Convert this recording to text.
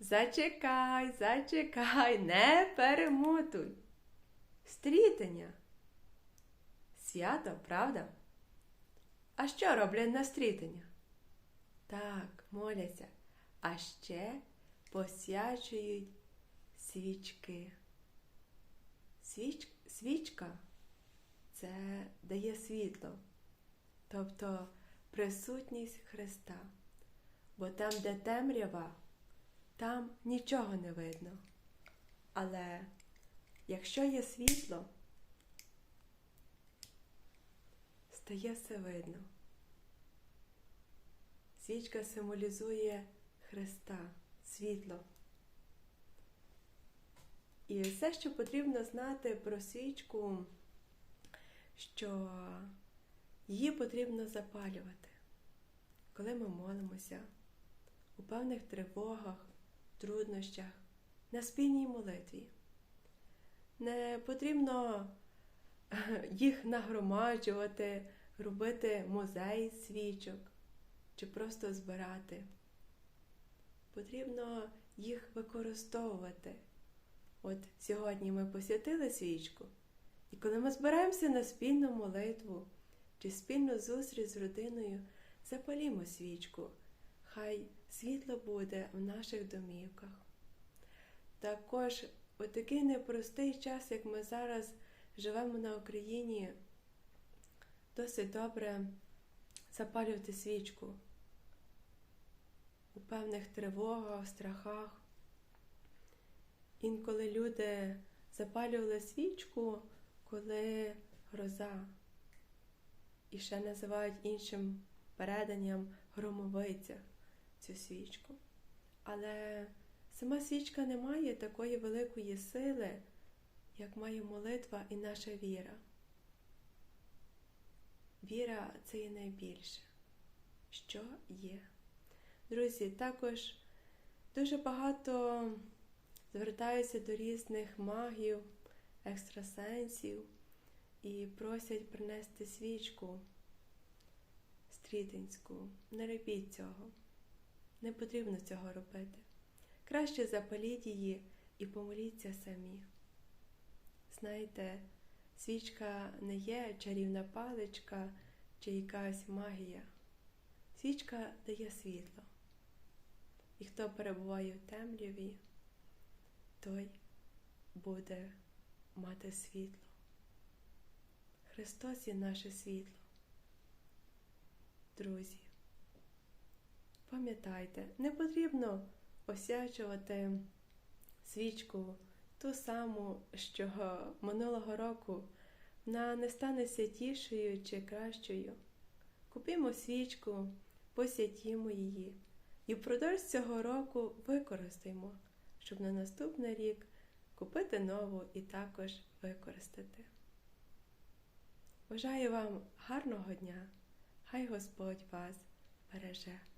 Зачекай, зачекай, не перемотуй. Стрітення. Свято, правда? А що роблять на стрітення? Так, моляться, а ще посвячують свічки. Свіч... Свічка це дає світло, тобто присутність Христа. Бо там, де темрява, там нічого не видно. Але якщо є світло, стає все видно. Свічка символізує Христа, світло. І все, що потрібно знати про свічку, що її потрібно запалювати, коли ми молимося, у певних тривогах, труднощах, на спільній молитві. Не потрібно їх нагромаджувати, робити музей свічок чи просто збирати. Потрібно їх використовувати. От сьогодні ми посвятили свічку, і коли ми збираємося на спільну молитву чи спільну зустріч з родиною, запалімо свічку. Хай світло буде в наших домівках. Також у такий непростий час, як ми зараз живемо на Україні, досить добре запалювати свічку у певних тривогах, страхах. Інколи люди запалювали свічку, коли гроза, і ще називають іншим переданням громовиця цю свічку. Але сама свічка не має такої великої сили, як має молитва і наша віра. Віра це є найбільше, що є. Друзі, також дуже багато звертаються до різних магів, екстрасенсів і просять принести свічку стрітинську. Не робіть цього. Не потрібно цього робити. Краще запаліть її і помоліться самі. Знаєте, свічка не є чарівна паличка чи якась магія. Свічка дає світло. І хто перебуває в темряві, той буде мати світло. Христос є наше світло. Друзі, пам'ятайте, не потрібно освячувати свічку ту саму, що минулого року вона не стане святішою чи кращою. Купімо свічку, посвятімо її і впродовж цього року використаємо, щоб на наступний рік купити нову і також використати. Бажаю вам гарного дня! Хай Господь вас береже.